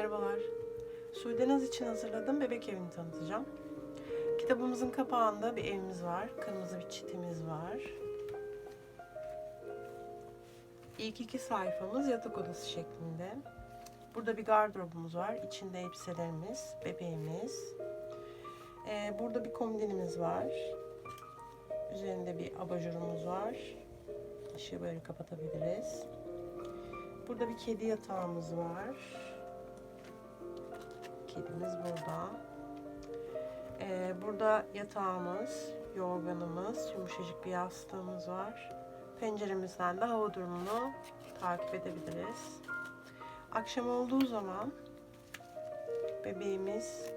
Merhabalar. Sudenaz için hazırladığım bebek evini tanıtacağım. Kitabımızın kapağında bir evimiz var. Kırmızı bir çitimiz var. İlk iki sayfamız yatak odası şeklinde. Burada bir gardırobumuz var. İçinde elbiselerimiz, bebeğimiz. Ee, burada bir komodinimiz var. Üzerinde bir abajurumuz var. Işığı böyle kapatabiliriz. Burada bir kedi yatağımız var. Kedimiz burada. Ee, burada yatağımız, yorganımız, yumuşacık bir yastığımız var. Penceremizden de hava durumunu takip edebiliriz. Akşam olduğu zaman bebeğimiz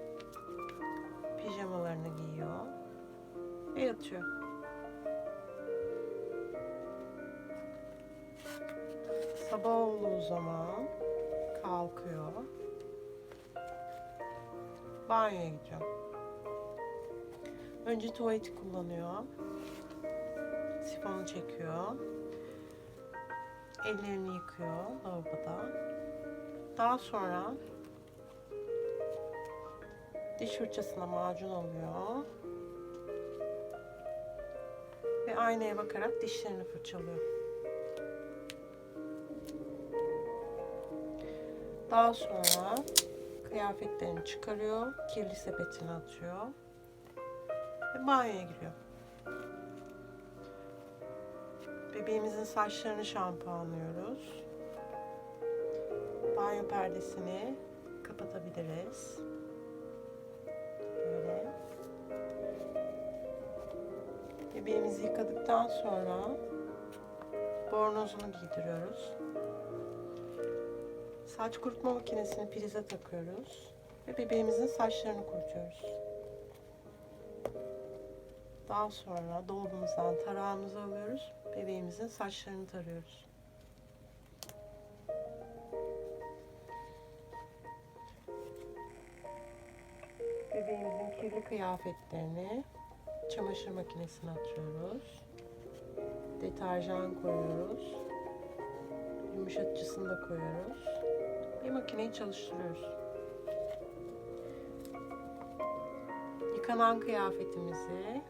pijamalarını giyiyor ve yatıyor. Sabah olduğu zaman kalkıyor. Banyoya gidiyor. Önce tuvaleti kullanıyor. Sifonu çekiyor. Ellerini yıkıyor lavaboda. Daha sonra diş fırçasına macun alıyor. Ve aynaya bakarak dişlerini fırçalıyor. Daha sonra kıyafetlerini çıkarıyor, kirli sepetine atıyor ve banyoya giriyor. Bebeğimizin saçlarını şampuanlıyoruz. Banyo perdesini kapatabiliriz. Böyle. Bebeğimizi yıkadıktan sonra bornozunu giydiriyoruz. Saç kurutma makinesini prize takıyoruz ve bebeğimizin saçlarını kurutuyoruz. Daha sonra dolabımızdan tarağımızı alıyoruz. Bebeğimizin saçlarını tarıyoruz. Bebeğimizin kirli kıyafetlerini çamaşır makinesine atıyoruz. Deterjan koyuyoruz. Yumuşatıcısını da koyuyoruz. Bir makineyi çalıştırıyoruz. Yıkanan kıyafetimizi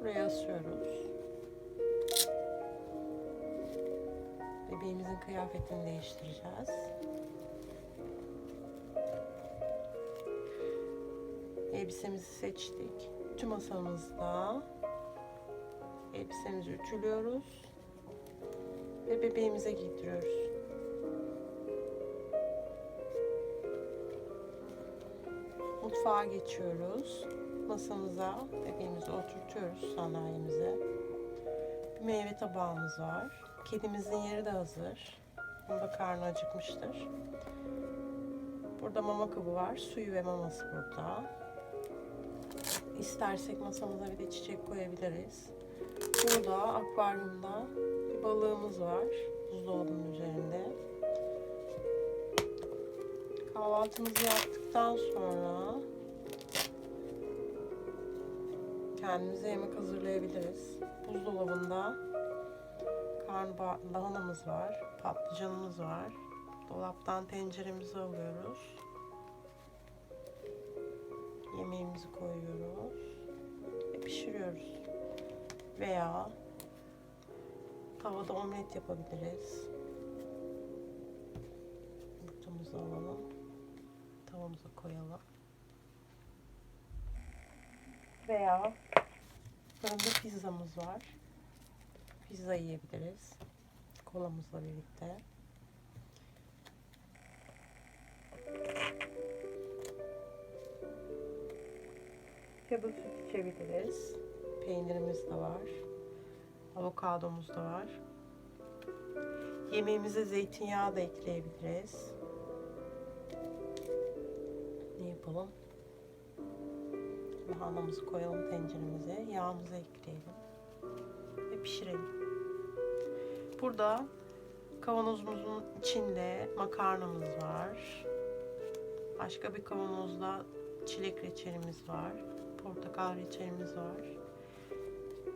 buraya asıyoruz. Bebeğimizin kıyafetini değiştireceğiz. Elbisemizi seçtik. Ütü masamızda elbisemizi ütülüyoruz ve bebeğimize giydiriyoruz. Mutfağa geçiyoruz. Masamıza bebeğimizi oturtuyoruz sandalyemize. Bir meyve tabağımız var. Kedimizin yeri de hazır. Onun da karnı acıkmıştır. Burada mama kabı var. Suyu ve maması burada. İstersek masamıza bir de çiçek koyabiliriz. Burada akvaryumda bir balığımız var. Buzdolabının üzerinde. Kahvaltımızı yaptıktan sonra kendimize yemek hazırlayabiliriz. Buzdolabında karnabahar var, patlıcanımız var. Dolaptan tenceremizi alıyoruz. Yemeğimizi koyuyoruz ve pişiriyoruz. Veya tavada omlet yapabiliriz. Yumurtamızı alalım. Tavamıza koyalım. Veya fırında pizzamız var. Pizza yiyebiliriz. Kolamızla birlikte. Ya da süt içebiliriz. Peynirimiz de var. Avokadomuz da var. Yemeğimize zeytinyağı da ekleyebiliriz. Yapalım? Lahanamızı koyalım tenceremize. Yağımızı ekleyelim. Ve pişirelim. Burada kavanozumuzun içinde makarnamız var. Başka bir kavanozda çilek reçelimiz var. Portakal reçelimiz var.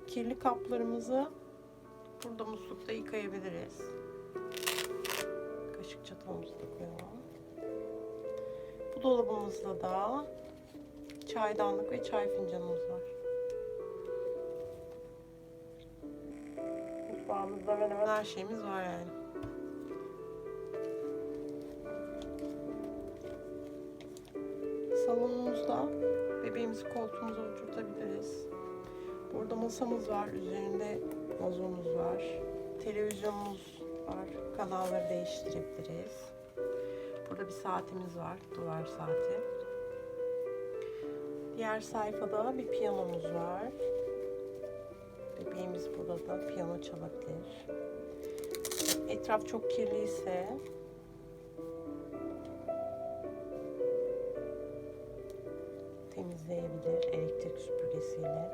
Kirli kaplarımızı burada muslukta yıkayabiliriz. Kaşık çatalımızı da koyalım. Bu dolabımızda da çaydanlık ve çay fincanımız var. Mutfağımızda hemen hemen her şeyimiz var yani. Salonumuzda bebeğimizi koltuğumuza oturtabiliriz. Burada masamız var. Üzerinde vazomuz var. Televizyonumuz var. Kanalları değiştirebiliriz. Burada bir saatimiz var. Duvar saati. Diğer sayfada bir piyanomuz var. Bebeğimiz burada da piyano çalabilir. Etraf çok kirliyse temizleyebilir elektrik süpürgesiyle.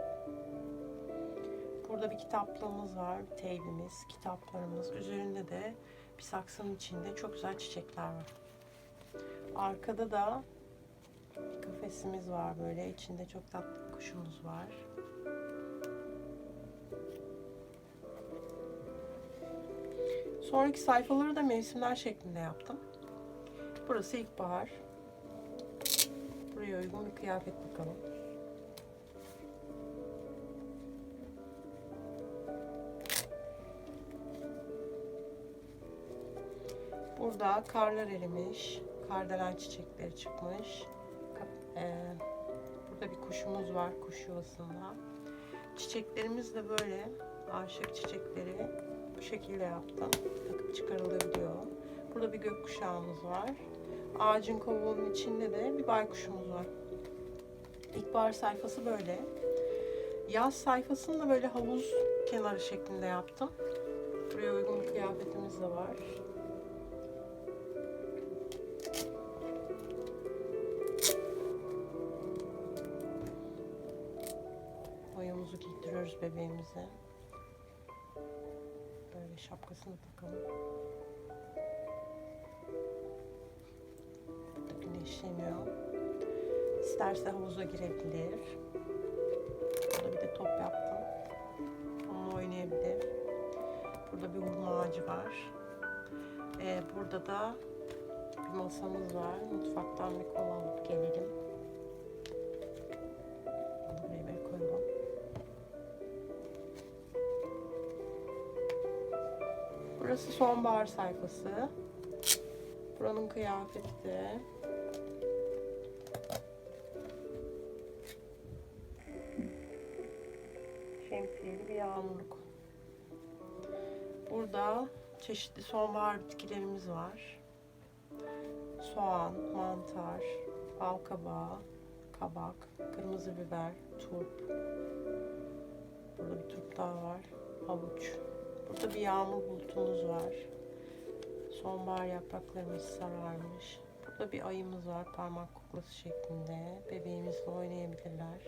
Burada bir kitaplığımız var, bir teybimiz, kitaplarımız. Üzerinde de bir saksının içinde çok güzel çiçekler var. Arkada da kafesimiz var böyle. İçinde çok tatlı kuşumuz var. Sonraki sayfaları da mevsimler şeklinde yaptım. Burası ilkbahar. Buraya uygun bir kıyafet bakalım. Burada karlar erimiş. Kardelen çiçekleri çıkmış. Eee, burada bir kuşumuz var kuş yuvasında. Çiçeklerimiz de böyle aşık çiçekleri bu şekilde yaptım. Takıp çıkarılabiliyor. Burada bir gökkuşağımız var. Ağacın kovuğunun içinde de bir baykuşumuz var. İlkbahar sayfası böyle. Yaz sayfasını da böyle havuz kenarı şeklinde yaptım. Buraya uygun kıyafetimiz de var. Boyumuzu giydiriyoruz bebeğimize. Böyle şapkasını takalım. Burada güneşleniyor. İsterse havuza girebilir. Burada bir de top yaptım. Onunla oynayabilir. Burada bir hurma ağacı var. Ee, burada da bir masamız var. Mutfaktan bir kola alıp gelelim. Burası sonbahar sayfası. Buranın kıyafeti şemsiyeli bir yağmurluk. Burada çeşitli sonbahar bitkilerimiz var. Soğan, mantar, bal kabağı, kabak, kırmızı biber, turp. Burada bir turp daha var. Havuç. Burada bir yağmur bulutumuz var. Sonbahar yapraklarımız sararmış. Burada bir ayımız var parmak kuklası şeklinde. Bebeğimizle oynayabilirler.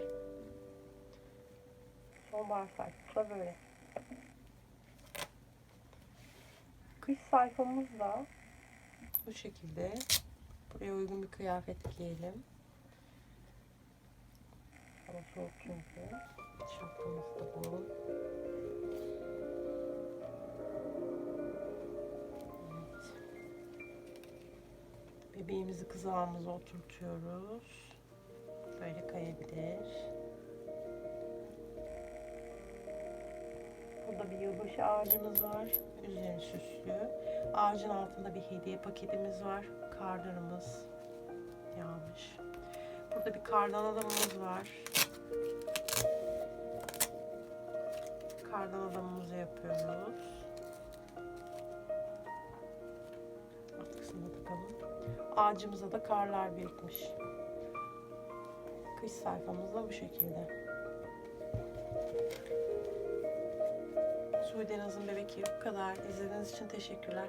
Sonbahar sayfası böyle. Kış sayfamız da bu şekilde. Buraya uygun bir kıyafet giyelim. Hava soğuk çünkü. Şapkamız da bu. Bebeğimizi kızağımıza oturtuyoruz. Böyle kayabilir. Burada bir yılbaşı ağacımız var. Üzeri süslü. Ağacın altında bir hediye paketimiz var. Karlarımız yağmış. Burada bir kardan adamımız var. Kardan adamımızı yapıyoruz. Ağacımıza da karlar birikmiş. Kış sayfamız da bu şekilde. Suudi Nazım Bebek bu kadar. İzlediğiniz için teşekkürler.